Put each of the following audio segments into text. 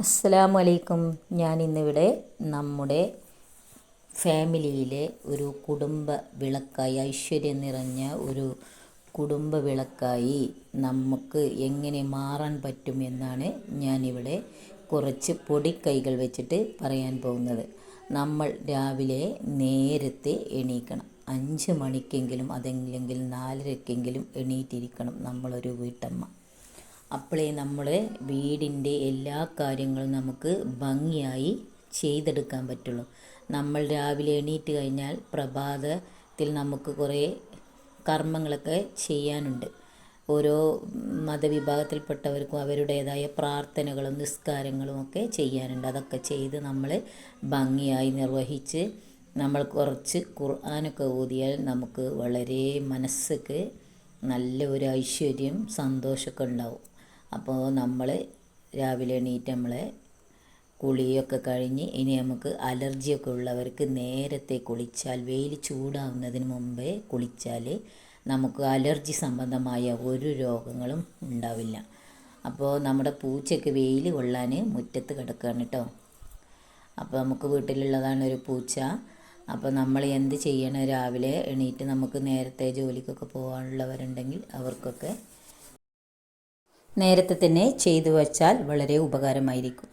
അസ്സലാമു അലൈക്കും ഞാൻ ഇന്നിവിടെ നമ്മുടെ ഫാമിലിയിലെ ഒരു കുടുംബ വിളക്കായി ഐശ്വര്യം നിറഞ്ഞ ഒരു കുടുംബ വിളക്കായി നമുക്ക് എങ്ങനെ മാറാൻ പറ്റും എന്നാണ് ഞാനിവിടെ കുറച്ച് പൊടിക്കൈകൾ വെച്ചിട്ട് പറയാൻ പോകുന്നത്. നമ്മൾ രാവിലെ നേരത്തെ എണീക്കണം. അഞ്ച് മണിക്കെങ്കിലും അതെങ്കിലെങ്കിലും നാലരക്കെങ്കിലും എണീറ്റിരിക്കണം നമ്മളൊരു വീട്ടമ്മ. അപ്പോഴേ നമ്മുടെ വീടിന്റെ എല്ലാ കാര്യങ്ങളും നമുക്ക് ഭംഗിയായി ചെയ്തെടുക്കാൻ പറ്റുള്ളൂ. നമ്മൾ രാവിലെ എണീറ്റ് കഴിഞ്ഞാൽ പ്രഭാതത്തിൽ നമുക്ക് കുറേ കർമ്മങ്ങളൊക്കെ ചെയ്യാനുണ്ട്. ഓരോ മതവിഭാഗത്തിൽപ്പെട്ടവർക്കും അവരുടേതായ പ്രാർത്ഥനകളും നിസ്കാരങ്ങളും ഒക്കെ ചെയ്യാനുണ്ട്. അതൊക്കെ ചെയ്ത് നമ്മൾ ഭംഗിയായി നിർവഹിച്ച് നമ്മൾ കുറച്ച് ഖുർആനൊക്കെ ഓതിയാൽ നമുക്ക് വളരെ മനസ്സൊക്കെ നല്ല ഒരു ഐശ്വര്യം സന്തോഷമൊക്കെ ഉണ്ടാവും. അപ്പോൾ നമ്മൾ രാവിലെ എണീറ്റ് നമ്മളെ കുളിയൊക്കെ കഴിഞ്ഞ് ഇനി നമുക്ക് അലർജിയൊക്കെ ഉള്ളവർക്ക് നേരത്തെ കുളിച്ചാൽ വെയിൽ ചൂടാവുന്നതിന് മുമ്പേ കുളിച്ചാൽ നമുക്ക് അലർജി സംബന്ധമായ ഒരു രോഗങ്ങളും ഉണ്ടാവില്ല. അപ്പോൾ നമ്മുടെ പൂച്ചയ്ക്ക് വെയിൽ കൊള്ളാൻ മുറ്റത്ത് കിടക്കുകയാണ് കേട്ടോ അപ്പോൾ നമുക്ക് വീട്ടിലുള്ളതാണ് ഒരു പൂച്ച. അപ്പോൾ നമ്മൾ എന്ത് ചെയ്യണം? രാവിലെ എണീറ്റ് നമുക്ക് നേരത്തെ ജോലിക്കൊക്കെ പോകാനുള്ളവരുണ്ടെങ്കിൽ അവർക്കൊക്കെ നേരത്തെ തന്നെ ചെയ്തു വച്ചാൽ വളരെ ഉപകാരമായിരിക്കും.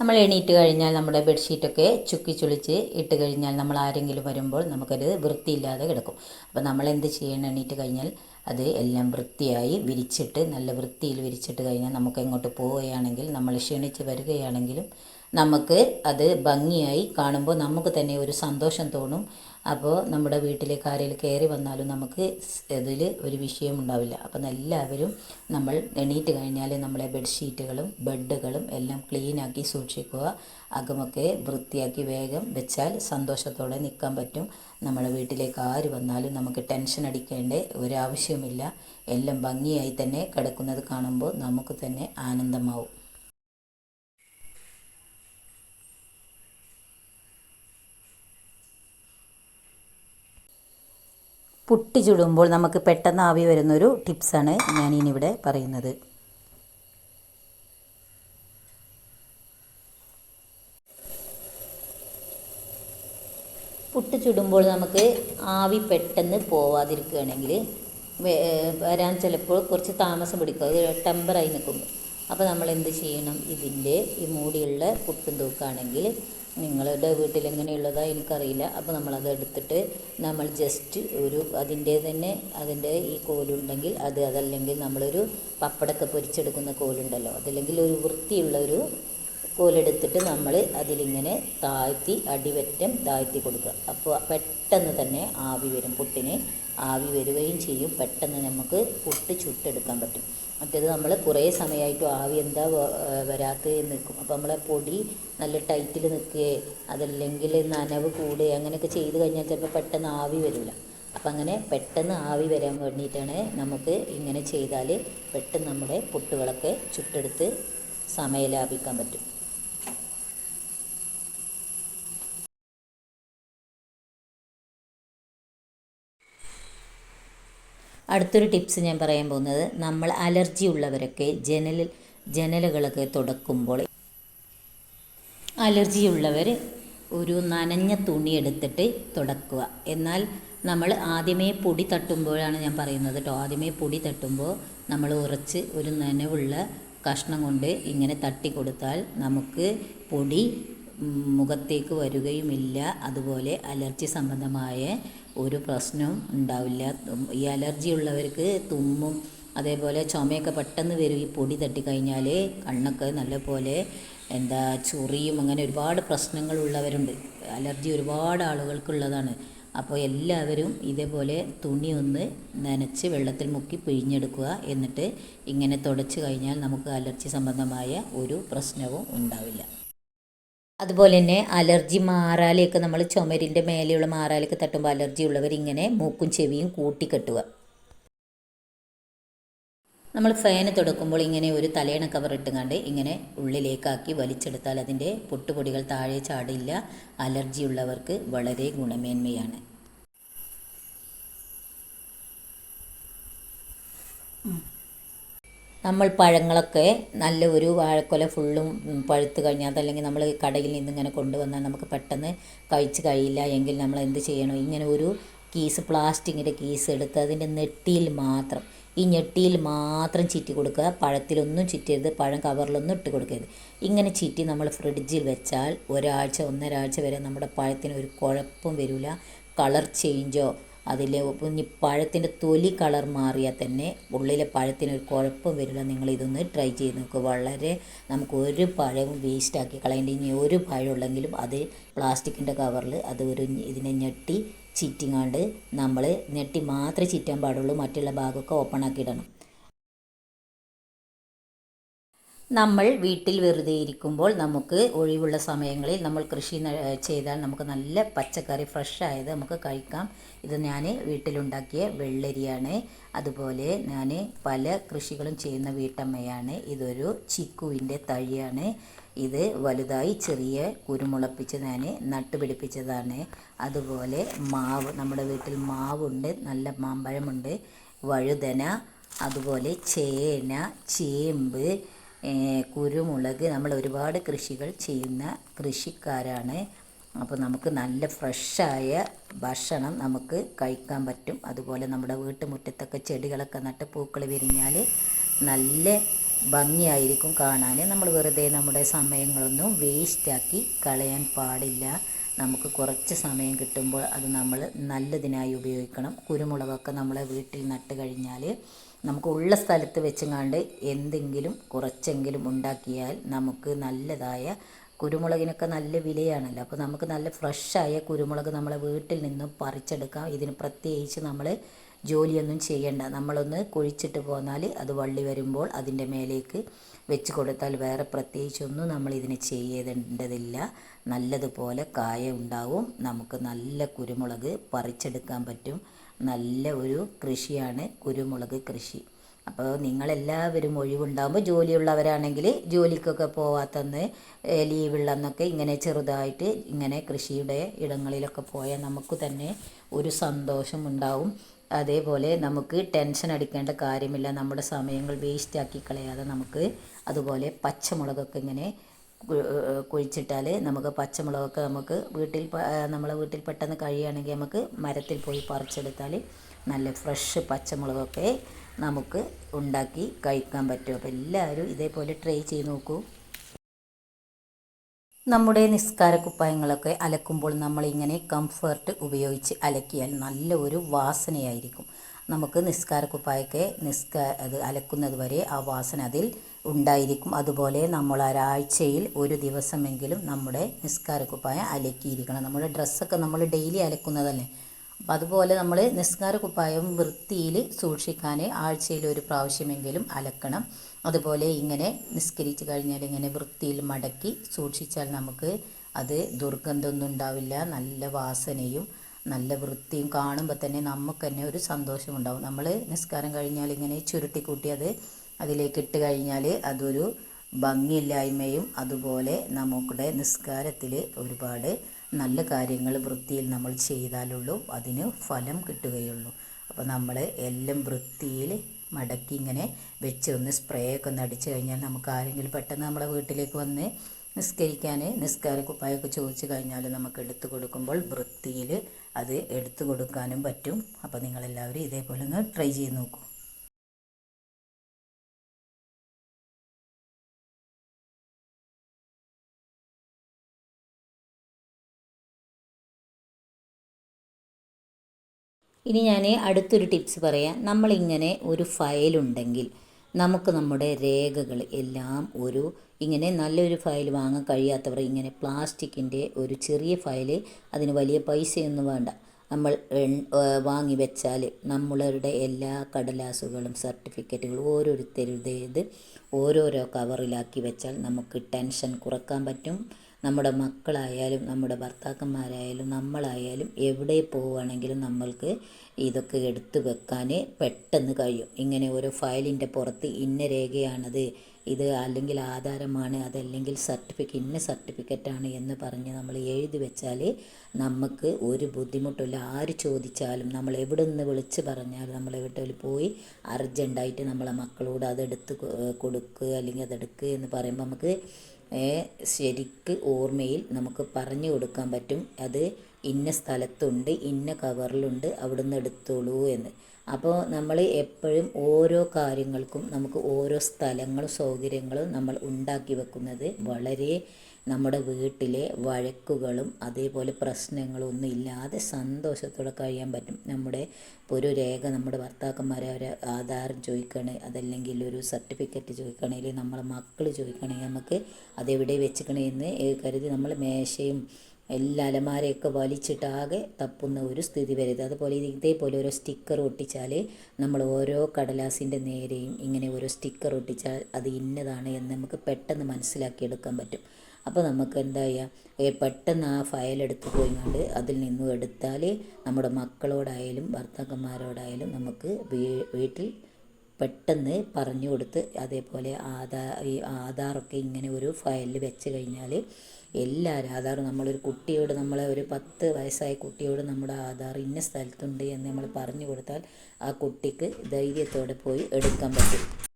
നമ്മൾ എണീറ്റ് കഴിഞ്ഞാൽ നമ്മുടെ ബെഡ്ഷീറ്റൊക്കെ ചുക്കി ചുളിച്ച് ഇട്ട് കഴിഞ്ഞാൽ നമ്മൾ ആരെങ്കിലും വരുമ്പോൾ നമുക്കത് വൃത്തിയില്ലാതെ കിടക്കും. അപ്പോൾ നമ്മൾ എന്ത് ചെയ്യണം? എണീറ്റ് കഴിഞ്ഞാൽ അത് എല്ലാം വൃത്തിയായി വിരിച്ചിട്ട് നല്ല വൃത്തിയിൽ വിരിച്ചിട്ട് കഴിഞ്ഞാൽ നമുക്ക് എങ്ങോട്ട് പോവുകയാണെങ്കിൽ നമ്മൾ ക്ഷണിച്ച് വരികയാണെങ്കിലും നമുക്ക് അത് ഭംഗിയായി കാണുമ്പോൾ നമുക്ക് തന്നെ ഒരു സന്തോഷം തോന്നും. അപ്പോൾ നമ്മുടെ വീട്ടിലേക്ക് ആരെങ്കിലും കയറി വന്നാലും നമുക്ക് ഇതിൽ ഒരു വിഷയം ഉണ്ടാവില്ല. അപ്പം എല്ലാവരും നമ്മൾ എണീറ്റ് കഴിഞ്ഞാൽ നമ്മളെ ബെഡ്ഷീറ്റുകളും ബെഡുകളും എല്ലാം ക്ലീനാക്കി സൂക്ഷിക്കുക. അകമൊക്കെ വൃത്തിയാക്കി വേഗം വെച്ചാൽ സന്തോഷത്തോടെ നിൽക്കാൻ പറ്റും. നമ്മുടെ വീട്ടിലേക്ക് ആര് വന്നാലും നമുക്ക് ടെൻഷൻ അടിക്കേണ്ട ഒരാവശ്യവുമില്ല. എല്ലാം ഭംഗിയായി തന്നെ കിടക്കുന്നത് കാണുമ്പോൾ നമുക്ക് തന്നെ ആനന്ദമാവും. പുട്ടി ചുടുമ്പോൾ നമുക്ക് പെട്ടെന്ന് ആവി വരുന്നൊരു ടിപ്സാണ് ഇവിടെ പറയുന്നത്. പുട്ട് ചുടുമ്പോൾ നമുക്ക് ആവി പെട്ടെന്ന് പോവാതിരിക്കുകയാണെങ്കിൽ വരാൻ ചിലപ്പോൾ കുറച്ച് താമസം പിടിക്കും. അത് ടെമ്പറായി നിൽക്കുമ്പോൾ അപ്പോൾ നമ്മൾ എന്ത് ചെയ്യണം? ഇതിന്റെ ഈ മൂടിയുള്ള പുട്ടും തൂക്കാണെങ്കിൽ നിങ്ങളുടെ വീട്ടിൽ എങ്ങനെയുള്ളതാ എനിക്കറിയില്ല. അപ്പോൾ നമ്മളത് എടുത്തിട്ട് നമ്മൾ ജസ്റ്റ് ഒരു അതിന്റെ തന്നെ അതിന്റെ ഈ കോലുണ്ടെങ്കിൽ അത് അതല്ലെങ്കിൽ നമ്മളൊരു പപ്പടമൊക്കെ പൊരിച്ചെടുക്കുന്ന കോലുണ്ടല്ലോ. അതല്ലെങ്കിൽ ഒരു വൃത്തിയുള്ള ഒരു കോലെടുത്തിട്ട് നമ്മൾ അതിലിങ്ങനെ താഴ്ത്തി അടിവറ്റം താഴ്ത്തി കൊടുക്കുക. അപ്പോൾ പെട്ടെന്ന് തന്നെ ആവി വരും പുട്ടിന് ആവി വരികയും ചെയ്യും. പെട്ടെന്ന് നമുക്ക് പുട്ട് ചുട്ടെടുക്കാൻ പറ്റും. മറ്റേത് നമ്മൾ കുറേ സമയമായിട്ടും ആവി എന്താ വരാത്തത് നിൽക്കും അപ്പോൾ നമ്മളെ പൊടി നല്ല ടൈറ്റിൽ നിൽക്കുകയെ അതല്ലെങ്കിൽ നനവ് കൂടുക അങ്ങനെയൊക്കെ ചെയ്ത് കഴിഞ്ഞാൽ ചിലപ്പോൾ പെട്ടെന്ന് ആവി വരില്ല അപ്പം അങ്ങനെ പെട്ടെന്ന് ആവി വരാൻ വേണ്ടിയിട്ടാണ് നമുക്ക് ഇങ്ങനെ ചെയ്താൽ പെട്ടെന്ന് നമ്മുടെ പുട്ടുകളൊക്കെ ചുട്ടെടുത്ത് സമയം ലാഭിക്കാൻ പറ്റും. അടുത്തൊരു ടിപ്സ് ഞാൻ പറയാൻ പോകുന്നത്. നമ്മൾ അലർജി ഉള്ളവരൊക്കെ ജനലിൽ ജനലുകളൊക്കെ തുടക്കുമ്പോൾ അലർജി ഉള്ളവർ ഒരു നനഞ്ഞ തുണി എടുത്തിട്ട് തുടക്കുക. എന്നാൽ നമ്മൾ ആദ്യമേ പൊടി തട്ടുമ്പോഴാണ് ഞാൻ പറയുന്നത് കേട്ടോ. ആദ്യമേ പൊടി തട്ടുമ്പോൾ നമ്മൾ ഉറച്ച് ഒരു നനവുള്ള കഷ്ണം കൊണ്ട് ഇങ്ങനെ തട്ടി കൊടുത്താൽ നമുക്ക് പൊടി മുഖത്തേക്ക് വരികയുമില്ല. അതുപോലെ അലർജി സംബന്ധമായ ഒരു പ്രശ്നവും ഉണ്ടാവില്ല. ഈ അലർജി ഉള്ളവർക്ക് തുമ്മും അതേപോലെ ചുമയൊക്കെ പെട്ടെന്ന് വരും. ഈ പൊടി തട്ടിക്കഴിഞ്ഞാൽ കണ്ണൊക്കെ നല്ലപോലെ എന്താ ചൊറിയും അങ്ങനെ ഒരുപാട് പ്രശ്നങ്ങളുള്ളവരുണ്ട് അലർജി ഒരുപാട് ആളുകൾക്കുള്ളതാണ്. അപ്പോൾ എല്ലാവരും ഇതേപോലെ തുണി ഒന്ന് നനച്ച് വെള്ളത്തിൽ മുക്കി പിഴിഞ്ഞെടുക്കുക എന്നിട്ട് ഇങ്ങനെ തുടച്ച് കഴിഞ്ഞാൽ നമുക്ക് അലർജി സംബന്ധമായ ഒരു പ്രശ്നവും ഉണ്ടാവില്ല. അതുപോലെ തന്നെ അലർജി മാറാലയൊക്കെ നമ്മൾ ചുമരിന്റെ മേലെയുള്ള മാറാലയൊക്കെ തട്ടുമ്പോൾ അലർജി ഉള്ളവർ ഇങ്ങനെ മൂക്കും ചെവിയും കൂട്ടിക്കെട്ടുക. നമ്മൾ ഫാന് തുടക്കുമ്പോൾ ഇങ്ങനെ ഒരു തലയണ കവർ ഇട്ടുകൊണ്ട് ഇങ്ങനെ ഉള്ളിലേക്കാക്കി വലിച്ചെടുത്താൽ അതിന്റെ പൊട്ടുപൊടികൾ താഴെ ചാടില്ല. അലർജി ഉള്ളവർക്ക് വളരെ ഗുണമേന്മയാണ്. നമ്മൾ പഴങ്ങളൊക്കെ നല്ല ഒരു വാഴക്കൊല ഫുള്ളും പഴുത്ത് കഴിഞ്ഞാൽ അതല്ലെങ്കിൽ നമ്മൾ കടയിൽ നിന്ന് ഇങ്ങനെ കൊണ്ടുവന്നാൽ നമുക്ക് പെട്ടെന്ന് കഴിച്ച് കഴിയില്ല എങ്കിൽ നമ്മൾ എന്ത് ചെയ്യണം? ഇങ്ങനെ ഒരു കീസ് പ്ലാസ്റ്റിക്കിന്റെ കീസ് എടുത്ത് അതിന്റെ നെട്ടിയിൽ മാത്രം ഈ ഞെട്ടിയിൽ മാത്രം ചീറ്റി കൊടുക്കുക. പഴത്തിലൊന്നും ചീറ്റരുത് പഴം കവറിലൊന്നും ഇട്ട് കൊടുക്കരുത്. ഇങ്ങനെ ചീറ്റി നമ്മൾ ഫ്രിഡ്ജിൽ വെച്ചാൽ ഒരാഴ്ച ഒന്നരാഴ്ച വരെ നമ്മുടെ പഴത്തിന് ഒരു കുഴപ്പം വരില്ല. കളർ ചേഞ്ചോ അതിലെ ഇനി പഴത്തിന്റെ തൊലി കളർ മാറിയാൽ തന്നെ ഉള്ളിലെ പഴത്തിനൊരു കുഴപ്പം വരില്ല. നിങ്ങൾ ഇതൊന്ന് ട്രൈ ചെയ്ത് നോക്കുക വളരെ നമുക്ക് ഒരു പഴവും വേസ്റ്റാക്കി കളയേണ്ട ഇനി ഒരു പഴം ഉള്ളെങ്കിലും അത് പ്ലാസ്റ്റിക്കിന്റെ കവറിൽ അത് ഒരു ഇതിനെ ഞെട്ടി ചീറ്റിങ്ങാണ്ട് നമ്മൾ ഞെട്ടി മാത്രമേ ചീറ്റാൻ പാടുള്ളൂ. മറ്റുള്ള ഭാഗമൊക്കെ ഓപ്പൺ ആക്കി ഇടണം. നമ്മൾ വീട്ടിൽ വെറുതെ ഇരിക്കുമ്പോൾ നമുക്ക് ഒഴിവുള്ള സമയങ്ങളിൽ നമ്മൾ കൃഷി ചെയ്താൽ നമുക്ക് നല്ല പച്ചക്കറി ഫ്രഷ് ആയത് നമുക്ക് കഴിക്കാം. ഇത് ഞാൻ വീട്ടിലുണ്ടാക്കിയ വെള്ളരിയാണ്. അതുപോലെ ഞാൻ പല കൃഷികളും ചെയ്യുന്ന വീട്ടമ്മയാണ്. ഇതൊരു ചിക്കുവിന്റെ തഴിയാണ്. ഇത് വലുതായി ചെറിയ കുരുമുളപ്പിച്ച് ഞാൻ നട്ടുപിടിപ്പിച്ചതാണ്. അതുപോലെ മാവ് നമ്മുടെ വീട്ടിൽ മാവുണ്ട് നല്ല മാമ്പഴമുണ്ട് വഴുതന അതുപോലെ ചേന ചേമ്പ് കുരുമുളക് നമ്മൾ ഒരുപാട് കൃഷികൾ ചെയ്യുന്ന കൃഷിക്കാരാണ്. അപ്പോൾ നമുക്ക് നല്ല ഫ്രഷായ ഭക്ഷണം നമുക്ക് കഴിക്കാൻ പറ്റും. അതുപോലെ നമ്മുടെ വീട്ടുമുറ്റത്തൊക്കെ ചെടികളൊക്കെ നട്ട് പൂക്കൾ വിരിഞ്ഞാൽ നല്ല ഭംഗിയായിരിക്കും കാണാൻ. നമ്മൾ വെറുതെ നമ്മുടെ സമയങ്ങളൊന്നും വേസ്റ്റാക്കി കളയാൻ പാടില്ല. നമുക്ക് കുറച്ച് സമയം കിട്ടുമ്പോൾ അത് നമ്മൾ നല്ലതിനായി ഉപയോഗിക്കണം. കുരുമുളകൊക്കെ നമ്മളെ വീട്ടിൽ നട്ട് കഴിഞ്ഞാൽ നമുക്ക് ഉള്ള സ്ഥലത്ത് വെച്ചങ്ങാണ്ട് എന്തെങ്കിലും കുറച്ചെങ്കിലും ഉണ്ടാക്കിയാൽ നമുക്ക് നല്ലതായ കുരുമുളകിനൊക്കെ നല്ല വിലയാണല്ലോ. അപ്പോൾ നമുക്ക് നല്ല ഫ്രഷായ കുരുമുളക് നമ്മളെ വീട്ടിൽ നിന്നും പറിച്ചെടുക്കാം. ഇതിന് പ്രത്യേകിച്ച് നമ്മൾ ജോലിയൊന്നും ചെയ്യണ്ട. നമ്മളൊന്ന് കുഴിച്ചിട്ട് പോന്നാൽ അത് വള്ളി വരുമ്പോൾ അതിന്റെ മേലേക്ക് വെച്ച് കൊടുത്താൽ വേറെ പ്രത്യേകിച്ചൊന്നും നമ്മൾ ഇതിന് ചെയ്യേണ്ടതില്ല. നല്ലതുപോലെ കായ ഉണ്ടാവും. നമുക്ക് നല്ല കുരുമുളക് പറിച്ചെടുക്കാൻ പറ്റും. നല്ല ഒരു കൃഷിയാണ് കുരുമുളക് കൃഷി. അപ്പോൾ നിങ്ങളെല്ലാവരും ഒഴിവുണ്ടാകുമ്പോൾ ജോലിയുള്ളവരാണെങ്കിൽ ജോലിക്കൊക്കെ പോവാത്തന്ന് ലീവുള്ളന്നൊക്കെ ഇങ്ങനെ ചെറുതായിട്ട് ഇങ്ങനെ കൃഷിയുടെ ഇടങ്ങളിലൊക്കെ പോയാൽ നമുക്ക് തന്നെ ഒരു സന്തോഷം ഉണ്ടാവും അതേപോലെ നമുക്ക് ടെൻഷൻ അടിക്കേണ്ട കാര്യമില്ല. നമ്മുടെ സമയങ്ങൾ വേസ്റ്റാക്കി കളയാതെ നമുക്ക് അതുപോലെ പച്ചമുളകൊക്കെ ഇങ്ങനെ കുഴിച്ചിട്ടാൽ നമുക്ക് പച്ചമുളകൊക്കെ നമുക്ക് വീട്ടിൽ നമ്മളെ വീട്ടിൽ പെട്ടെന്ന് കഴിയുകയാണെങ്കിൽ നമുക്ക് മരത്തിൽ പോയി പറിച്ചെടുത്താൽ നല്ല ഫ്രഷ് പച്ചമുളകൊക്കെ നമുക്ക് ഉണ്ടാക്കി കഴിക്കാൻ പറ്റും. അപ്പോൾ എല്ലാവരും ഇതേപോലെ ട്രൈ ചെയ്ത് നോക്കൂ. നമ്മുടെ നിസ്കാര കുപ്പായങ്ങളൊക്കെ അലക്കുമ്പോൾ നമ്മളിങ്ങനെ കംഫർട്ട് ഉപയോഗിച്ച് അലക്കിയാൽ നല്ല ഒരു വാസനയായിരിക്കും. നമുക്ക് നിസ്കാര കുപ്പായൊക്കെ നിസ്കാ അത് അലക്കുന്നത് വരെ ആ വാസന അതിൽ ഉണ്ടായിരിക്കും. അതുപോലെ നമ്മൾ ഒരാഴ്ചയിൽ ഒരു ദിവസമെങ്കിലും നമ്മുടെ നിസ്കാര കുപ്പായം അലക്കിയിരിക്കണം. നമ്മുടെ ഡ്രസ്സൊക്കെ നമ്മൾ ഡെയിലി അലക്കുന്നതല്ലേ? അപ്പം അതുപോലെ നമ്മൾ നിസ്കാര കുപ്പായം വൃത്തിയിൽ സൂക്ഷിക്കാൻ ആഴ്ചയിൽ ഒരു പ്രാവശ്യമെങ്കിലും അലക്കണം. അതുപോലെ ഇങ്ങനെ നിസ്കരിച്ച് കഴിഞ്ഞാൽ ഇങ്ങനെ വൃത്തിയിൽ മടക്കി സൂക്ഷിച്ചാൽ നമുക്ക് അത് ദുർഗന്ധമൊന്നും ഉണ്ടാവില്ല. നല്ല വാസനയും നല്ല വൃത്തിയും കാണുമ്പോൾ തന്നെ നമുക്ക് തന്നെ ഒരു സന്തോഷമുണ്ടാവും. നമ്മൾ നിസ്കാരം കഴിഞ്ഞാൽ ഇങ്ങനെ ചുരുട്ടിക്കൂട്ടി അത് അതിലേക്ക് ഇട്ട് കഴിഞ്ഞാൽ അതൊരു ഭംഗിയില്ലായ്മയും അതുപോലെ നമ്മുടെ നിസ്കാരത്തിൽ ഒരുപാട് നല്ല കാര്യങ്ങൾ വൃത്തിയിൽ നമ്മൾ ചെയ്താലുള്ളൂ അതിന് ഫലം കിട്ടുകയുള്ളൂ. അപ്പോൾ നമ്മൾ എല്ലാം വൃത്തിയിൽ മടക്കി ഇങ്ങനെ വെച്ച് ഒന്ന് സ്പ്രേ ഒക്കെ ഒന്ന് അടിച്ചു കഴിഞ്ഞാൽ നമുക്ക് ആരെങ്കിലും പെട്ടെന്ന് നമ്മളെ വീട്ടിലേക്ക് വന്ന് നിസ്കരിക്കാൻ നിസ്കാര കുപ്പായൊക്കെ ചോദിച്ചു കഴിഞ്ഞാൽ നമുക്ക് എടുത്തു കൊടുക്കുമ്പോൾ വൃത്തിയിൽ അത് എടുത്തു കൊടുക്കാനും പറ്റും. അപ്പോൾ നിങ്ങളെല്ലാവരും ഇതേപോലെ ഒന്ന് ട്രൈ ചെയ്ത് നോക്കൂ. ഇനി ഞാൻ അടുത്തൊരു ടിപ്സ് പറയാം. നമ്മളിങ്ങനെ ഒരു ഫയലുണ്ടെങ്കിൽ നമുക്ക് നമ്മുടെ രേഖകൾ എല്ലാം ഒരു ഇങ്ങനെ നല്ലൊരു ഫയൽ വാങ്ങാൻ കഴിയാത്തവർ ഇങ്ങനെ പ്ലാസ്റ്റിക്കിന്റെ ഒരു ചെറിയ ഫയൽ അതിന് വലിയ പൈസയൊന്നും വേണ്ട. നമ്മൾ വാങ്ങി വെച്ചാൽ നമ്മളുടെ എല്ലാ കടലാസുകളും സർട്ടിഫിക്കറ്റുകളും ഓരോരുത്തരുടേത് ഓരോരോ കവറിലാക്കി വെച്ചാൽ നമുക്ക് ടെൻഷൻ കുറയ്ക്കാൻ പറ്റും. നമ്മുടെ മക്കളായാലും നമ്മുടെ ഭർത്താക്കന്മാരായാലും നമ്മളായാലും എവിടെ പോവുകയാണെങ്കിലും നമ്മൾക്ക് ഇതൊക്കെ എടുത്തു വെക്കാൻ പെട്ടെന്ന് കഴിയും. ഇങ്ങനെ ഒരു ഫയലിന്റെ പുറത്ത് ഇന്ന രേഖയാണത് ഇത് അല്ലെങ്കിൽ ആധാരമാണ് അതല്ലെങ്കിൽ സർട്ടിഫിക്കറ്റ് ഇന്ന സർട്ടിഫിക്കറ്റാണ് എന്ന് പറഞ്ഞ് നമ്മൾ എഴുതി വെച്ചാൽ നമുക്ക് ഒരു ബുദ്ധിമുട്ടില്ല ആര് ചോദിച്ചാലും നമ്മൾ എവിടെ നിന്ന് വിളിച്ച് പറഞ്ഞാലും നമ്മൾ എവിടെ പോയി അർജന്റായിട്ട് നമ്മളെ മക്കളോട് അതെടുത്ത് കൊടുക്കുക അല്ലെങ്കിൽ അതെടുക്കുക എന്ന് പറയുമ്പോൾ നമുക്ക് ശരിക്ക് ഓർമ്മയിൽ നമുക്ക് പറഞ്ഞു കൊടുക്കാൻ പറ്റും. അത് ഇന്ന സ്ഥലത്തുണ്ട് ഇന്ന കവറിലുണ്ട് അവിടുന്ന് എടുത്തോളൂ എന്ന്. അപ്പോൾ നമ്മൾ എപ്പോഴും ഓരോ കാര്യങ്ങൾക്കും നമുക്ക് ഓരോ സ്ഥലങ്ങളും സൗകര്യങ്ങളും നമ്മൾ ഉണ്ടാക്കി വെക്കുന്നത് വളരെ നമ്മുടെ വീട്ടിലെ വഴക്കുകളും അതേപോലെ പ്രശ്നങ്ങളും ഒന്നും ഇല്ലാതെ സന്തോഷത്തോടെ കഴിയാൻ പറ്റും. നമ്മുടെ ഇപ്പോൾ ഒരു രേഖ നമ്മുടെ ഭർത്താക്കന്മാരെ ഒരു ആധാരം ചോദിക്കണേ അതല്ലെങ്കിൽ ഒരു സർട്ടിഫിക്കറ്റ് ചോദിക്കണേൽ നമ്മളെ മക്കൾ ചോദിക്കണമെങ്കിൽ നമുക്ക് അതെവിടെ വെച്ചിക്കണേ എന്ന് കരുതി നമ്മൾ മേശയും എല്ലാ അലമാരയൊക്കെ വലിച്ചിട്ടാകെ തപ്പുന്ന ഒരു സ്ഥിതി വരരുത്. അതുപോലെ ഇതേപോലെ ഓരോ സ്റ്റിക്കർ ഒട്ടിച്ചാൽ നമ്മൾ ഓരോ കടലാസിന്റെ നേരെയും ഇങ്ങനെ ഓരോ സ്റ്റിക്കർ ഒട്ടിച്ചാൽ അത് ഇന്നതാണ് എന്ന് നമുക്ക് പെട്ടെന്ന് മനസ്സിലാക്കിയെടുക്കാൻ പറ്റും. അപ്പോൾ നമുക്ക് എന്താ ചെയ്യുക പെട്ടെന്ന് ആ ഫയൽ എടുത്ത് പോയിങ്ങാണ്ട് അതിൽ നിന്നും എടുത്താൽ നമ്മുടെ മക്കളോടായാലും ഭർത്താക്കന്മാരോടായാലും നമുക്ക് വീട്ടിൽ പെട്ടെന്ന് പറഞ്ഞു കൊടുത്ത് അതേപോലെ ആധാർ ഈ ആധാറൊക്കെ ഇങ്ങനെ ഒരു ഫയലിൽ വെച്ച് കഴിഞ്ഞാൽ എല്ലാവരും ആധാർ നമ്മളൊരു കുട്ടിയോട് നമ്മളെ ഒരു പത്ത് വയസ്സായ കുട്ടിയോട് നമ്മുടെ ആധാർ ഇന്ന സ്ഥലത്തുണ്ട് എന്ന് നമ്മൾ പറഞ്ഞു കൊടുത്താൽ ആ കുട്ടിക്ക് ധൈര്യത്തോടെ പോയി എടുക്കാൻ പറ്റും.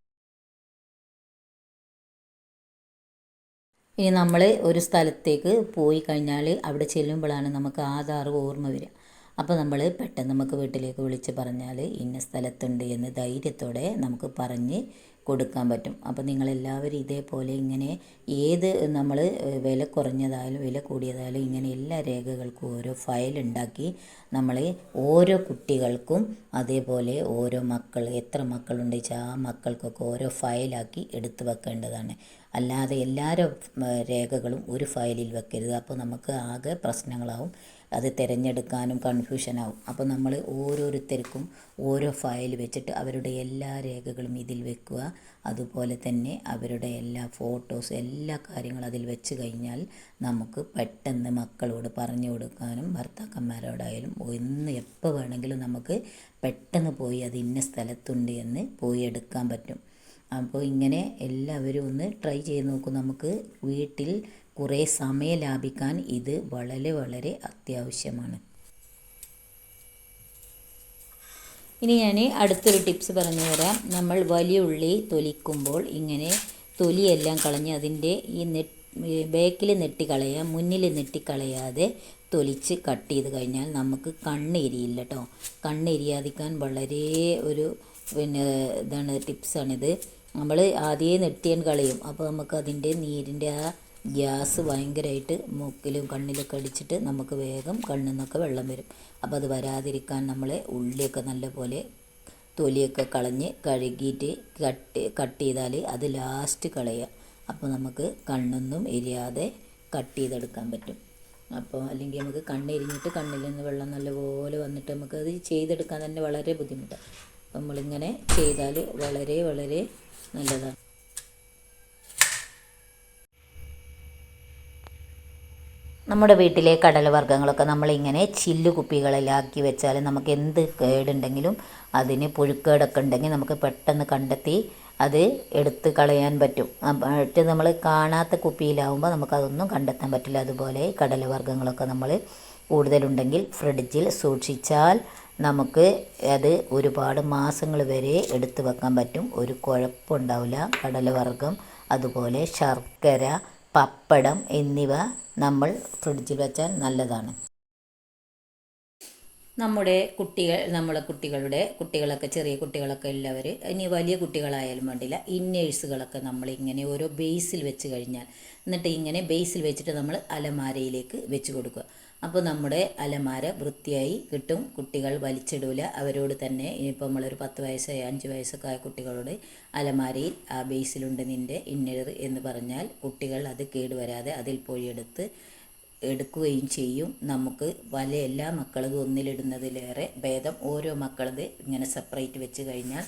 ഇനി നമ്മൾ ഒരു സ്ഥലത്തേക്ക് പോയി കഴിഞ്ഞാൽ അവിടെ ചെല്ലുമ്പോഴാണ് നമുക്ക് ആധാർ ഓർമ്മ വരിക. അപ്പോൾ നമ്മൾ പെട്ടെന്ന് നമുക്ക് വീട്ടിലേക്ക് വിളിച്ച് പറഞ്ഞാൽ ഇന്ന സ്ഥലത്തുണ്ട് എന്ന് ധൈര്യത്തോടെ നമുക്ക് പറഞ്ഞ് കൊടുക്കാൻ പറ്റും. അപ്പോൾ നിങ്ങളെല്ലാവരും ഇതേപോലെ ഇങ്ങനെ ഏത് നമ്മൾ വില കുറഞ്ഞതായാലും വില കൂടിയതായാലും ഇങ്ങനെ എല്ലാ രേഖകൾക്കും ഓരോ ഫയൽ ഉണ്ടാക്കി നമ്മൾ ഓരോ കുട്ടികൾക്കും അതേപോലെ ഓരോ മക്കൾ എത്ര മക്കളുണ്ട് വെച്ചാൽ ആ മക്കൾക്കൊക്കെ ഓരോ ഫയലാക്കി എടുത്തു വെക്കേണ്ടതാണ്. അല്ലാതെ എല്ലാവരും രേഖകളും ഒരു ഫയലിൽ വെക്കരുത്. അപ്പോൾ നമുക്ക് ആകെ പ്രശ്നങ്ങളാവും. അത് തിരഞ്ഞെടുക്കാനും കൺഫ്യൂഷനാവും. അപ്പോൾ നമ്മൾ ഓരോരുത്തർക്കും ഓരോ ഫയൽ വെച്ചിട്ട് അവരുടെ എല്ലാ രേഖകളും ഇതിൽ വെക്കുക. അതുപോലെ തന്നെ അവരുടെ എല്ലാ ഫോട്ടോസ് എല്ലാ കാര്യങ്ങളും അതിൽ വെച്ച് കഴിഞ്ഞാൽ നമുക്ക് പെട്ടെന്ന് മക്കളോട് പറഞ്ഞു കൊടുക്കാനും ഭർത്താക്കന്മാരോടായാലും ഒന്ന് എപ്പോൾ വേണമെങ്കിലും നമുക്ക് പെട്ടെന്ന് പോയി അത് ഇന്ന സ്ഥലത്തുണ്ട് എന്ന് പോയി എടുക്കാൻ പറ്റും. അപ്പോൾ ഇങ്ങനെ എല്ലാവരും ഒന്ന് ട്രൈ ചെയ്ത് നോക്കൂ. നമുക്ക് വീട്ടിൽ കുറേ സമയം ലാഭിക്കാൻ ഇത് വളരെ വളരെ അത്യാവശ്യമാണ്. ഇനി ഞാൻ അടുത്തൊരു ടിപ്സ് പറഞ്ഞു തരാം. നമ്മൾ വലിയ ഉള്ളി തൊലിക്കുമ്പോൾ ഇങ്ങനെ തൊലിയെല്ലാം കളഞ്ഞ് അതിന്റെ ഈ നെ ബാക്കിൽ നെട്ടിക്കളയുക മുന്നിൽ നെട്ടിക്കളയാതെ തൊലിച്ച് കട്ട് ചെയ്ത് കഴിഞ്ഞാൽ നമുക്ക് കണ്ണെരിയില്ല കേട്ടോ. കണ്ണെരിയാതിക്കാൻ വളരെ ഒരു പിന്നെ ഇതാണ് ടിപ്സാണിത്. നമ്മൾ ആദ്യമേ നെട്ടിയാൻ കളയും. അപ്പോൾ നമുക്ക് അതിന്റെ നീരിന്റെ ആ ഗ്യാസ് ഭയങ്കരമായിട്ട് മൂക്കിലും കണ്ണിലൊക്കെ അടിച്ചിട്ട് നമുക്ക് വേഗം കണ്ണിൽ നിന്നൊക്കെ വെള്ളം വരും. അപ്പോൾ അത് വരാതിരിക്കാൻ നമ്മൾ ഉള്ളിയൊക്കെ നല്ലപോലെ തൊലിയൊക്കെ കളഞ്ഞ് കഴുകിയിട്ട് കട്ട് കട്ട് ചെയ്താൽ അത് ലാസ്റ്റ് കളയുക അപ്പോൾ നമുക്ക് കണ്ണൊന്നും എരിയാതെ കട്ട് ചെയ്തെടുക്കാൻ പറ്റും. അപ്പോൾ അല്ലെങ്കിൽ നമുക്ക് കണ്ണെരിഞ്ഞിട്ട് കണ്ണിൽ നിന്ന് വെള്ളം നല്ലപോലെ വന്നിട്ട് നമുക്ക് അത് ചെയ്തെടുക്കാൻ തന്നെ വളരെ ബുദ്ധിമുട്ടാണ് നമ്മളിങ്ങനെ ചെയ്താൽ വളരെ വളരെ നല്ലതാണ്. നമ്മുടെ വീട്ടിലെ കടലവർഗങ്ങളൊക്കെ നമ്മളിങ്ങനെ ചില്ലു കുപ്പികളിലാക്കി വെച്ചാൽ നമുക്ക് എന്ത് കേടുണ്ടെങ്കിലും അതിന് പുഴുക്കേടൊക്കെ ഉണ്ടെങ്കിൽ നമുക്ക് പെട്ടെന്ന് കണ്ടെത്തി അത് എടുത്ത് കളയാൻ പറ്റും. മറ്റ് നമ്മൾ കാണാത്ത കുപ്പിയിലാവുമ്പോൾ നമുക്കതൊന്നും കണ്ടെത്താൻ പറ്റില്ല. അതുപോലെ കടലവർഗങ്ങളൊക്കെ നമ്മൾ കൂടുതലുണ്ടെങ്കിൽ ഫ്രിഡ്ജിൽ സൂക്ഷിച്ചാൽ നമുക്ക് അത് ഒരുപാട് മാസങ്ങൾ വരെ എടുത്തു വെക്കാൻ പറ്റും. ഒരു കുഴപ്പമുണ്ടാവില്ല. കടലവർഗം അതുപോലെ ശർക്കര പപ്പടം എന്നിവ നമ്മൾ ഫ്രിഡ്ജിൽ വെച്ചാൽ നല്ലതാണ്. നമ്മുടെ കുട്ടികൾ നമ്മളെ കുട്ടികളുടെ കുട്ടികളൊക്കെ ചെറിയ കുട്ടികളൊക്കെ ഉള്ളവർ ഇനി വലിയ കുട്ടികളായാലും വേണ്ടില്ല ഇന്നേഴ്സുകളൊക്കെ നമ്മൾ ഇങ്ങനെ ഓരോ ബേസിൽ വെച്ച് കഴിഞ്ഞാൽ എന്നിട്ട് ഇങ്ങനെ ബേസിൽ വെച്ചിട്ട് നമ്മൾ അലമാരയിലേക്ക് വെച്ച് കൊടുക്കുക. അപ്പോൾ നമ്മുടെ അലമാര വൃത്തിയായി കിട്ടും. കുട്ടികൾ വലിച്ചിടൂല. അവരോട് തന്നെ ഇനിയിപ്പോൾ നമ്മളൊരു പത്ത് വയസ്സായ അഞ്ച് വയസ്സൊക്കെ ആയ കുട്ടികളോട് അലമാരയിൽ ആ ബേസിലുണ്ട് നിന്റെ ഇന്നർ എന്ന് പറഞ്ഞാൽ കുട്ടികൾ അത് കേടുവരാതെ അതിൽ പോയി എടുത്ത് എടുക്കുകയും ചെയ്യും. നമുക്ക് പല എല്ലാ മക്കളതും ഒന്നിലിടുന്നതിലേറെ ഭേദം ഓരോ മക്കളത് ഇങ്ങനെ സെപ്പറേറ്റ് വെച്ച് കഴിഞ്ഞാൽ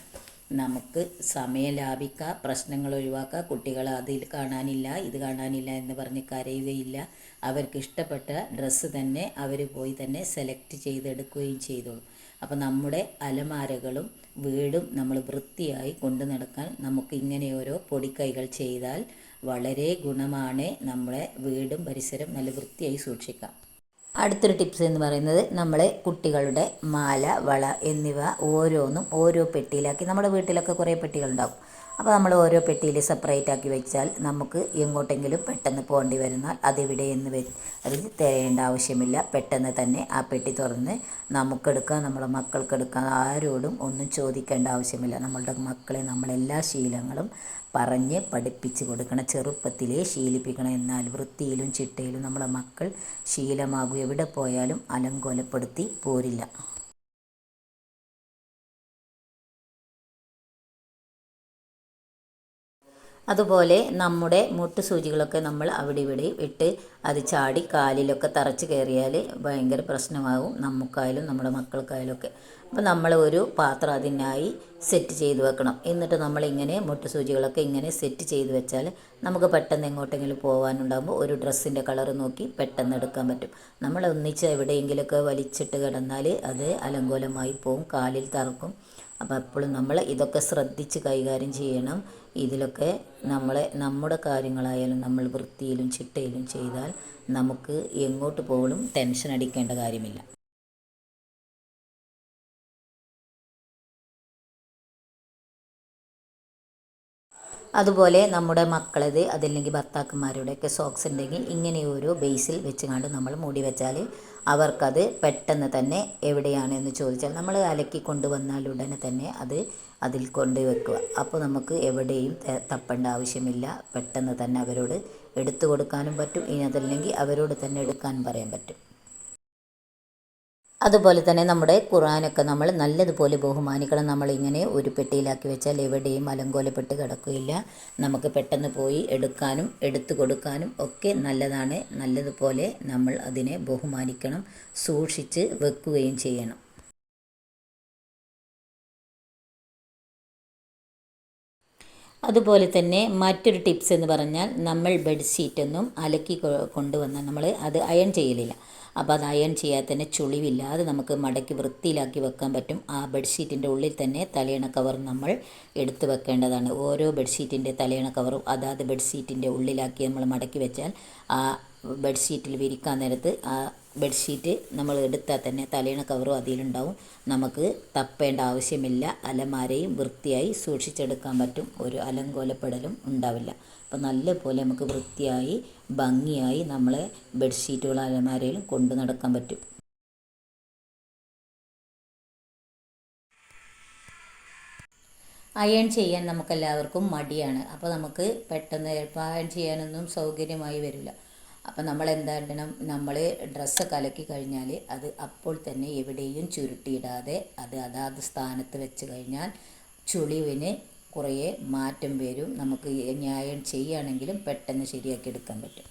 നമുക്ക് സമയം ലാഭിക്കുക പ്രശ്നങ്ങൾ ഒഴിവാക്കുക കുട്ടികൾ അതിൽ കാണാനില്ല ഇത് കാണാനില്ല എന്ന് പറഞ്ഞ് കരയുകയില്ല. അവർക്ക് ഇഷ്ടപ്പെട്ട ഡ്രസ്സ് തന്നെ അവർ പോയി തന്നെ സെലക്ട് ചെയ്തെടുക്കുകയും ചെയ്തോളും. അപ്പോൾ നമ്മുടെ അലമാരകളും വീടും നമ്മൾ വൃത്തിയായി കൊണ്ടു നടക്കാൻ നമുക്ക് ഇങ്ങനെ ഓരോ പൊടിക്കൈകൾ ചെയ്താൽ വളരെ ഗുണമാണ്. നമ്മളെ വീടും പരിസരം നല്ല വൃത്തിയായി സൂക്ഷിക്കാം. അടുത്തൊരു ടിപ്സ് എന്ന് പറയുന്നത് നമ്മൾ കുട്ടികളുടെ മാല വള എന്നിവ ഓരോന്നും ഓരോ പെട്ടിയിലാക്കി. നമ്മുടെ വീട്ടിലൊക്കെ കുറേ പെട്ടികളുണ്ടാവും അപ്പോൾ നമ്മൾ ഓരോ പെട്ടിയിൽ സെപ്പറേറ്റ് ആക്കി വെച്ചാൽ നമുക്ക് എങ്ങോട്ടെങ്കിലും പെട്ടെന്ന് പോകേണ്ടി വരുന്നാൽ അതിവിടെ എന്ന് വരും. അതിൽ തിരയേണ്ട ആവശ്യമില്ല. പെട്ടെന്ന് തന്നെ ആ പെട്ടി തുറന്ന് നമുക്കെടുക്കാം നമ്മുടെ മക്കൾക്കെടുക്കാം ആരോടും ഒന്നും ചോദിക്കേണ്ട ആവശ്യമില്ല. നമ്മളുടെ മക്കളെ നമ്മളെല്ലാ ശീലങ്ങളും പറഞ്ഞ് പഠിപ്പിച്ച് കൊടുക്കണം. ചെറുപ്പത്തിലേ ശീലിപ്പിക്കണം. എന്നാൽ വൃത്തിയിലും ചിട്ടയിലും നമ്മളെ മക്കൾ ശീലമാകും. എവിടെ പോയാലും അലങ്കോലപ്പെടുത്തി പോരില്ല. അതുപോലെ നമ്മുടെ മുട്ട് സൂചികളൊക്കെ നമ്മൾ അവിടെ ഇവിടെ ഇട്ട് അത് ചാടി കാലിലൊക്കെ തറച്ച് കയറിയാൽ ഭയങ്കര പ്രശ്നമാകും നമുക്കായാലും നമ്മുടെ മക്കൾക്കായാലും ഒക്കെ അപ്പോൾ നമ്മൾ ഒരു പാത്രം അതിനായി സെറ്റ് ചെയ്ത് വെക്കണം. എന്നിട്ട് നമ്മളിങ്ങനെ മുട്ടുസൂചികളൊക്കെ ഇങ്ങനെ സെറ്റ് ചെയ്ത് വെച്ചാൽ നമുക്ക് പെട്ടെന്ന് എങ്ങോട്ടെങ്കിലും പോകാനുണ്ടാകുമ്പോൾ ഒരു ഡ്രസ്സിന്റെ കളർ നോക്കി പെട്ടെന്ന് എടുക്കാൻ പറ്റും. നമ്മൾ ഒന്നിച്ച് എവിടെയെങ്കിലുമൊക്കെ വലിച്ചിട്ട് കിടന്നാൽ അത് അലങ്കോലമായി പോവും കാലിൽ തറക്കും. അപ്പോൾ എപ്പോഴും നമ്മൾ ഇതൊക്കെ ശ്രദ്ധിച്ച് കൈകാര്യം ചെയ്യണം. ഇതിലൊക്കെ നമ്മളെ നമ്മുടെ കാര്യങ്ങളായാലും നമ്മൾ വൃത്തിയിലും ചിട്ടയിലും ചെയ്താൽ നമുക്ക് എങ്ങോട്ട് പോലും ടെൻഷൻ അടിക്കേണ്ട കാര്യമില്ല. അതുപോലെ നമ്മുടെ മക്കളത് അതല്ലെങ്കിൽ ഭർത്താക്കന്മാരുടെയൊക്കെ സോക്സ് ഉണ്ടെങ്കിൽ ഇങ്ങനെ ഒരു ബേസിൽ വെച്ചുകൊണ്ട് നമ്മൾ മൂടി വെച്ചാൽ അവർക്കത് പെട്ടെന്ന് തന്നെ എവിടെയാണെന്ന് ചോദിച്ചാൽ നമ്മൾ അലക്കി കൊണ്ടുവന്നാൽ ഉടനെ തന്നെ അത് അതിൽ കൊണ്ട് വെക്കുക. അപ്പോൾ നമുക്ക് എവിടെയും തപ്പേണ്ട ആവശ്യമില്ല. പെട്ടെന്ന് തന്നെ അവരോട് എടുത്തു കൊടുക്കാനും പറ്റും. ഇനി അതല്ലെങ്കിൽ അവരോട് തന്നെ എടുക്കാൻ പറയാൻ പറ്റും. അതുപോലെ തന്നെ നമ്മുടെ ഖുറാനൊക്കെ നമ്മൾ നല്ലതുപോലെ ബഹുമാനിക്കണം. നമ്മളിങ്ങനെ ഒരു പെട്ടിയിലാക്കി വെച്ചാൽ എവിടെയും അലങ്കോലപ്പെട്ട് കിടക്കുകയില്ല. നമുക്ക് പെട്ടെന്ന് പോയി എടുക്കാനും എടുത്തു കൊടുക്കാനും ഒക്കെ നല്ലതാണ്. നല്ലതുപോലെ നമ്മൾ അതിനെ ബഹുമാനിക്കണം സൂക്ഷിച്ച് വെക്കുകയും ചെയ്യണം. അതുപോലെ തന്നെ മറ്റൊരു ടിപ്സ് എന്ന് പറഞ്ഞാൽ നമ്മൾ ബെഡ്ഷീറ്റൊന്നും അലക്കി കൊണ്ടുവന്നാൽ നമ്മൾ അത് അയൺ ചെയ്യലില്ല. അപ്പോൾ അത് അയൺ ചെയ്യാതെ തന്നെ ചുളിവില്ലാതെ നമുക്ക് മടക്കി വൃത്തിയിലാക്കി വെക്കാൻ പറ്റും. ആ ബെഡ്ഷീറ്റിന്റെ ഉള്ളിൽ തന്നെ തലയണ കവർ നമ്മൾ എടുത്തു വെക്കേണ്ടതാണ്. ഓരോ ബെഡ്ഷീറ്റിന്റെ തലയണ കവറും അതാത് ബെഡ്ഷീറ്റിന്റെ ഉള്ളിലാക്കി നമ്മൾ മടക്കി വെച്ചാൽ ആ ബെഡ്ഷീറ്റിൽ വിരിക്കാൻ നേരത്ത് ആ ബെഡ്ഷീറ്റ് നമ്മൾ എടുത്താൽ തന്നെ തലയണ കവറും അതിലുണ്ടാവും. നമുക്ക് തപ്പേണ്ട ആവശ്യമില്ല. അലമാരയും വൃത്തിയായി സൂക്ഷിച്ചെടുക്കാൻ പറ്റും. ഒരു അലങ്കോലപ്പെടലും ഉണ്ടാവില്ല. അപ്പോൾ നല്ലപോലെ നമുക്ക് വൃത്തിയായി ഭംഗിയായി നമ്മളെ ബെഡ്ഷീറ്റുകൾ അലമാരയിലും കൊണ്ടു നടക്കാൻ പറ്റും. അയൺ ചെയ്യാൻ നമുക്കെല്ലാവർക്കും മടിയാണ്. അപ്പോൾ നമുക്ക് പെട്ടെന്ന് അയൺ ചെയ്യാനൊന്നും സൗകര്യമായി വരില്ല. അപ്പം നമ്മൾ എന്താണ് നമ്മൾ ഡ്രസ്സ് കലക്കി കഴിഞ്ഞാൽ അത് അപ്പോൾ തന്നെ എവിടെയും ചുരുട്ടിയിടാതെ അത് അതാത് സ്ഥാനത്ത് വെച്ച് കഴിഞ്ഞാൽ ചുളിവിന് കുറേ മാറ്റം വരും. നമുക്ക് ന്യായം ചെയ്യുകയാണെങ്കിലും പെട്ടെന്ന് ശരിയാക്കി എടുക്കാൻ പറ്റും.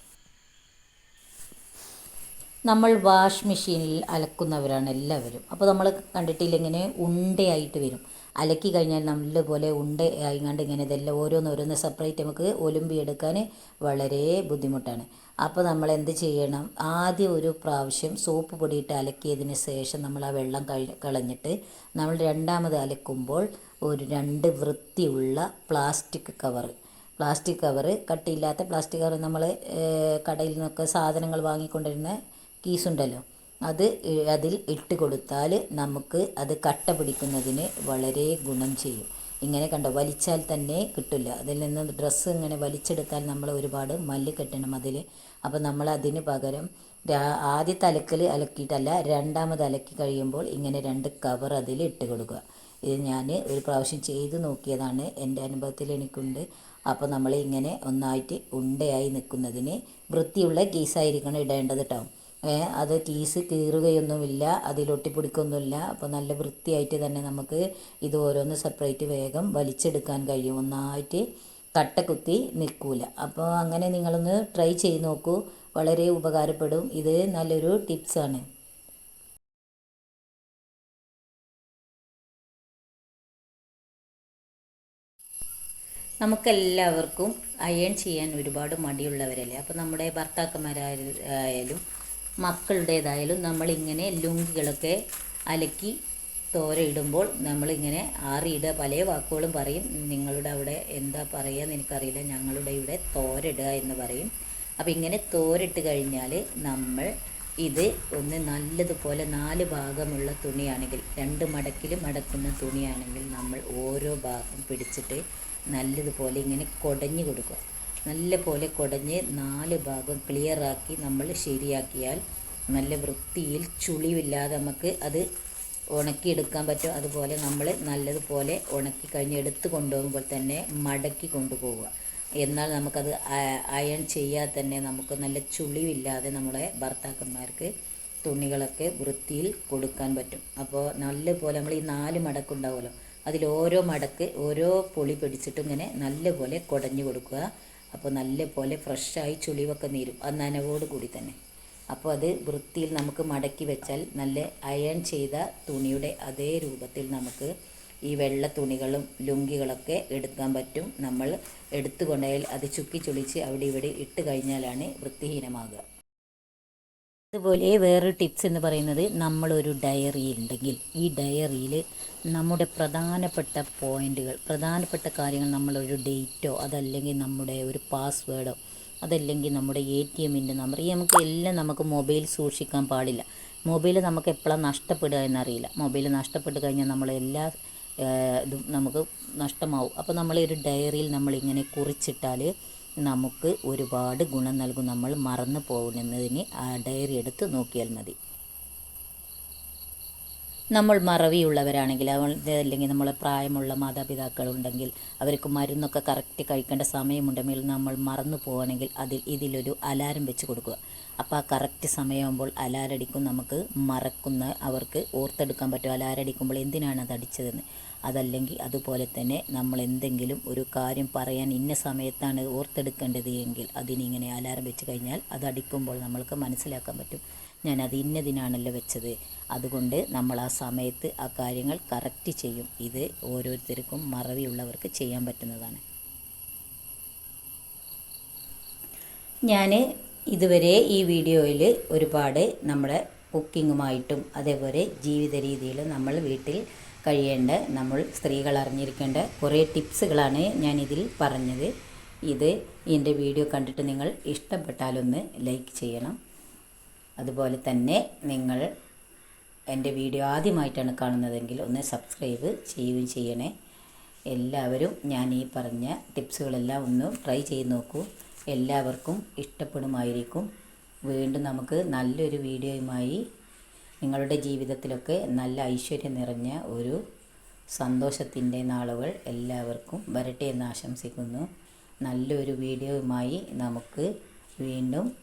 നമ്മൾ വാഷ് മെഷീനിൽ അലക്കുന്നവരാണ് എല്ലാവരും. അപ്പോൾ നമ്മൾ കണ്ടിട്ടില്ലെങ്ങനെ ഉണ്ടയായിട്ട് വരും. അലക്കി കഴിഞ്ഞാൽ നല്ലപോലെ ഉണ്ട ആയിങ്ങാണ്ട് ഇങ്ങനെ ഇതെല്ലാം ഓരോന്നോരോന്ന് സെപ്പറേറ്റ് നമുക്ക് ഒലുമ്പിയെടുക്കാൻ വളരെ ബുദ്ധിമുട്ടാണ്. അപ്പോൾ നമ്മൾ എന്ത് ചെയ്യണം? ആദ്യം ഒരു പ്രാവശ്യം സോപ്പ് പൊടിയിട്ട് അലക്കിയതിന് ശേഷം നമ്മൾ ആ വെള്ളം കളഞ്ഞിട്ട് നമ്മൾ രണ്ടാമത് അലക്കുമ്പോൾ ഒരു രണ്ട് വൃത്തിയുള്ള പ്ലാസ്റ്റിക് കവർ പ്ലാസ്റ്റിക് കവർ കട്ടിയില്ലാത്ത പ്ലാസ്റ്റിക് കവർ നമ്മൾ കടയിൽ നിന്നൊക്കെ സാധനങ്ങൾ വാങ്ങിക്കൊണ്ടിരുന്ന കീസുണ്ടല്ലോ. അത് അതിൽ ഇട്ട് കൊടുത്താൽ നമുക്ക് അത് കട്ട പിടിക്കുന്നതിന് വളരെ ഗുണം ചെയ്യും. ഇങ്ങനെ കണ്ടോ? വലിച്ചാൽ തന്നെ കിട്ടില്ല അതിൽ നിന്ന് ഡ്രസ്സ് ഇങ്ങനെ വലിച്ചെടുത്താൽ നമ്മൾ ഒരുപാട് മല്ല് കെട്ടണം അതിൽ അപ്പോൾ നമ്മൾ അതിന് പകരം ആദ്യത്തെ അലക്കൽ അലക്കിയിട്ടല്ല രണ്ടാമത് അലക്കി കഴിയുമ്പോൾ ഇങ്ങനെ രണ്ട് കവർ അതിൽ ഇട്ട് കൊടുക്കുക. ഇത് ഞാൻ ഒരു പ്രാവശ്യം ചെയ്ത് നോക്കിയതാണ്. എന്റെ അനുഭവത്തിൽ എനിക്കുണ്ട്. അപ്പോൾ നമ്മൾ ഇങ്ങനെ ഒന്നായിട്ട് ഉണ്ടയായി നിൽക്കുന്നതിന് വൃത്തിയുള്ള കീസായിരിക്കണം ഇടേണ്ടത് കേട്ടോ അത് കീസ് കീറുകയൊന്നുമില്ല അതിലൊട്ടിപ്പിടിക്കൊന്നുമില്ല അപ്പോൾ നല്ല വൃത്തിയായിട്ട് തന്നെ നമുക്ക് ഇത് ഓരോന്ന് സെപ്പറേറ്റ് വേഗം വലിച്ചെടുക്കാൻ കഴിയും. ഒന്നായിട്ട് കട്ട കുത്തി നിൽക്കില്ല അപ്പോൾ അങ്ങനെ നിങ്ങളൊന്ന് ട്രൈ ചെയ്ത് നോക്കൂ. വളരെ ഉപകാരപ്പെടും. ഇത് നല്ലൊരു ടിപ്സാണ്. നമുക്കെല്ലാവർക്കും അയൺ ചെയ്യാൻ ഒരുപാട് മടിയുള്ളവരല്ലേ? അപ്പോൾ നമ്മുടെ ഭർത്താക്കന്മാരായാലും മക്കളുടേതായാലും നമ്മളിങ്ങനെ ലുങ്കികളൊക്കെ അലക്കി തോര ഇടുമ്പോൾ നമ്മളിങ്ങനെ ആറിയിടുക. പല വാക്കുകളും പറയും. നിങ്ങളുടെ അവിടെ എന്താ പറയുക എനിക്കറിയില്ല. ഞങ്ങളുടെ ഇവിടെ തോരയിടുക എന്ന് പറയും. അപ്പോൾ ഇങ്ങനെ തോരിട്ട് കഴിഞ്ഞാൽ നമ്മൾ ഇത് ഒന്ന് നല്ലതുപോലെ നാല് ഭാഗമുള്ള തുണിയാണെങ്കിൽ രണ്ട് മടക്കിൽ മടക്കുന്ന തുണിയാണെങ്കിൽ നമ്മൾ ഓരോ ഭാഗം പിടിച്ചിട്ട് നല്ലതുപോലെ ഇങ്ങനെ കുടഞ്ഞു കൊടുക്കുക നല്ല പോലെ കുടഞ്ഞ് നാല് ഭാഗം ക്ലിയറാക്കി നമ്മൾ ശരിയാക്കിയാൽ നല്ല വൃത്തിയിൽ ചുളിവില്ലാതെ നമുക്ക് അത് ഉണക്കിയെടുക്കാൻ പറ്റും. അതുപോലെ നമ്മൾ നല്ലതുപോലെ ഉണക്കി കഴിഞ്ഞ് എടുത്ത് കൊണ്ടുപോകുമ്പോൾ തന്നെ മടക്കി കൊണ്ടുപോവുക. എന്നാൽ നമുക്കത് അയൺ ചെയ്യാതെ തന്നെ നമുക്ക് നല്ല ചുളിവില്ലാതെ നമ്മുടെ ഭർത്താക്കന്മാർക്ക് തുണികളൊക്കെ വൃത്തിയിൽ കൊടുക്കാൻ പറ്റും. അപ്പോൾ നല്ലപോലെ നമ്മൾ ഈ നാല് മടക്കുണ്ടാവുമല്ലോ അതിൽ ഓരോ മടക്ക് ഓരോ പൊളി പിടിച്ചിട്ട് ഇങ്ങനെ നല്ലപോലെ കുടഞ്ഞു കൊടുക്കുക. അപ്പോൾ നല്ലപോലെ ഫ്രഷായി ചുളിവൊക്കെ നീരും. ആ നനവോട് കൂടി തന്നെ. അപ്പോൾ അത് വൃത്തിയിൽ നമുക്ക് മടക്കി വെച്ചാൽ നല്ല അയൺ ചെയ്ത തുണിയുടെ അതേ രൂപത്തിൽ നമുക്ക് ഈ വെള്ള തുണികളും ലുങ്കികളൊക്കെ എടുക്കാൻ പറ്റും. നമ്മൾ എടുത്തു കൊണ്ടായാൽ അത് ചുക്കി ചുളിച്ച് അവിടെ ഇവിടെ ഇട്ട് കഴിഞ്ഞാലാണ് വൃത്തിഹീനമാകുക. അതുപോലെ വേറൊരു ടിപ്സ് എന്ന് പറയുന്നത് നമ്മളൊരു ഡയറി ഉണ്ടെങ്കിൽ ഈ ഡയറിയിൽ നമ്മുടെ പ്രധാനപ്പെട്ട പോയിന്റുകൾ പ്രധാനപ്പെട്ട കാര്യങ്ങൾ നമ്മളൊരു ഡേറ്റോ അതല്ലെങ്കിൽ നമ്മുടെ ഒരു പാസ്വേഡോ അതല്ലെങ്കിൽ നമ്മുടെ എ ടി എമ്മിന്റെ നമ്പർ ഈ നമുക്ക് എല്ലാം നമുക്ക് മൊബൈൽ സൂക്ഷിക്കാൻ പാടില്ല. മൊബൈൽ നമുക്ക് എപ്പോഴാണ് നഷ്ടപ്പെടുക എന്നറിയില്ല. മൊബൈൽ നഷ്ടപ്പെട്ട് കഴിഞ്ഞാൽ നമ്മളെല്ലാ ഇതും നമുക്ക് നഷ്ടമാവും. അപ്പോൾ നമ്മളൊരു ഡയറിയിൽ നമ്മളിങ്ങനെ കുറിച്ചിട്ടാൽ നമുക്ക് ഒരുപാട് ഗുണം നൽകും. നമ്മൾ മറന്നു പോകുന്നതിന് ആ ഡയറി എടുത്ത് നോക്കിയാൽ മതി. നമ്മൾ മറവിയുള്ളവരാണെങ്കിൽ അല്ലെങ്കിൽ നമ്മളെ പ്രായമുള്ള മാതാപിതാക്കൾ ഉണ്ടെങ്കിൽ അവർക്ക് മരുന്നൊക്കെ കറക്റ്റ് കഴിക്കേണ്ട സമയമുണ്ടെങ്കിൽ നമ്മൾ മറന്നു പോവുകയാണെങ്കിൽ അതിൽ ഇതിലൊരു അലാരം വെച്ച് കൊടുക്കുക. അപ്പോൾ ആ കറക്റ്റ് സമയമാകുമ്പോൾ അലാരടിക്കും നമുക്ക് മറക്കുന്ന അവർക്ക് ഓർത്തെടുക്കാൻ പറ്റും. അലാരടിക്കുമ്പോൾ എന്തിനാണ് അത് അടിച്ചതെന്ന്. അതല്ലെങ്കിൽ അതുപോലെ തന്നെ നമ്മൾ എന്തെങ്കിലും ഒരു കാര്യം പറയാൻ ഇന്ന സമയത്താണ് ഓർത്തെടുക്കേണ്ടത് എങ്കിൽ അതിനിങ്ങനെ അലാരം വെച്ച് കഴിഞ്ഞാൽ അത് അടിക്കുമ്പോൾ നമ്മൾക്ക് മനസ്സിലാക്കാൻ പറ്റും. ഞാൻ അത് ഇന്നതിനാണല്ലോ വെച്ചത്. അതുകൊണ്ട് നമ്മൾ ആ സമയത്ത് ആ കാര്യങ്ങൾ കറക്റ്റ് ചെയ്യും. ഇത് ഓരോരുത്തർക്കും മറവിയുള്ളവർക്ക് ചെയ്യാൻ പറ്റുന്നതാണ്. ഞാൻ ഇതുവരെ ഈ വീഡിയോയിൽ ഒരുപാട് നമ്മുടെ കുക്കിങ്ങുമായിട്ടും അതേപോലെ ജീവിത രീതിയിൽ നമ്മൾ വീട്ടിൽ കഴിയേണ്ട നമ്മൾ സ്ത്രീകൾ അറിഞ്ഞിരിക്കേണ്ട കുറേ ടിപ്സുകളാണ് ഞാനിതിൽ പറഞ്ഞത്. ഇത് എന്റെ വീഡിയോ കണ്ടിട്ട് നിങ്ങൾ ഇഷ്ടപ്പെട്ടാലൊന്ന് ലൈക്ക് ചെയ്യണം. അതുപോലെ തന്നെ നിങ്ങൾ എന്റെ വീഡിയോ ആദ്യമായിട്ടാണ് കാണുന്നതെങ്കിൽ ഒന്ന് സബ്സ്ക്രൈബ് ചെയ്യുകയും ചെയ്യണേ. എല്ലാവരും ഞാൻ ഈ പറഞ്ഞ ടിപ്സുകളെല്ലാം ഒന്ന് ട്രൈ ചെയ്ത് നോക്കൂ. എല്ലാവർക്കും ഇഷ്ടപ്പെടുമായിരിക്കും. വീണ്ടും നമുക്ക് നല്ലൊരു വീഡിയോയുമായി നിങ്ങളുടെ ജീവിതത്തിലൊക്കെ നല്ല ഐശ്വര്യം നിറഞ്ഞ ഒരു സന്തോഷത്തിന്റെ നാളുകൾ എല്ലാവർക്കും വരട്ടെ എന്ന് ആശംസിക്കുന്നു. നല്ലൊരു വീഡിയോയുമായി നമുക്ക് വീണ്ടും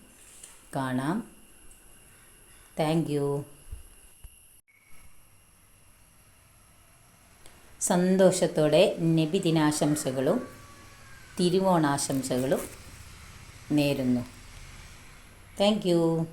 കാണാം. Thank you. സന്തോഷത്തോടെ നബിദിനാശംസകളും തിരുവോണാശംസകളും നേരുന്നു. Thank you.